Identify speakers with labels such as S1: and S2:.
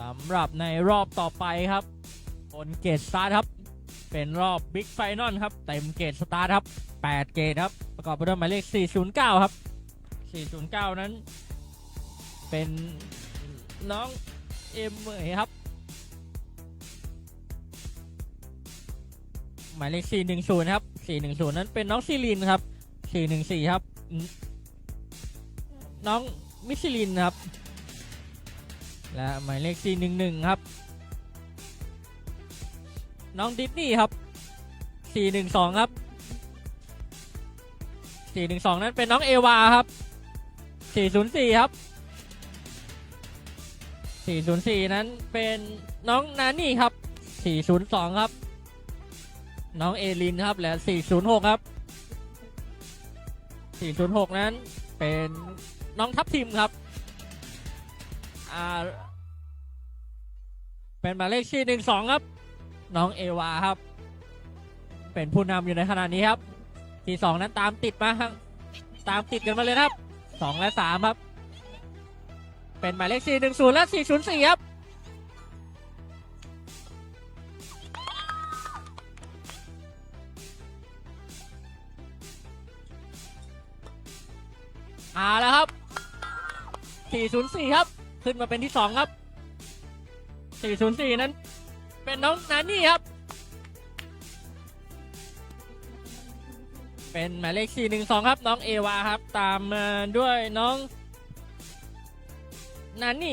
S1: สำหรับในรอบต่อไปครับบนเกตสตาร์ครับ เป็นรอบบิ๊กไฟนอลครับ เต็มเกตสตาร์ครับ 8 เกตครับ ประกอบไปด้วยหมายเลข 409 ครับ 409 นั้น เป็นน้องเอ็มเหมยครับ หมายเลข 410 ครับ 410 นั้นเป็นน้องซีลินครับ 414 ครับ น้องมิชลินครับ และหมายเลข 411 ครับ น้องดิสนีย์ครับ 412 ครับ 412 นั้นเป็นน้องเอวาครับ 404 ครับ 404 นั้นเป็นน้องนานี่ครับ 402 ครับ น้องเอลินครับและ 406 ครับ 406 นั้นเป็นน้องทัพทิมครับ อ่าเป็นหมายเลขที่หนึ่งสองครับ น้องเอวาครับ เป็นผู้นำอยู่ในขณะนี้ครับ ที่สองนั้นตามติดมาครับตามติดกันมาเลยครับสองและสามครับ เป็นหมายเลขสี่หนึ่งศูนย์และสี่ศูนย์สี่ครับอาแล้วครับ 404 ครับ ขึ้นมาเป็นที่ 2 ครับ 404 นั้น เป็นน้องนานี่ครับ เป็นหมายเลข 412 ครับ น้องเอวาครับ ตามมาด้วยน้องนานี่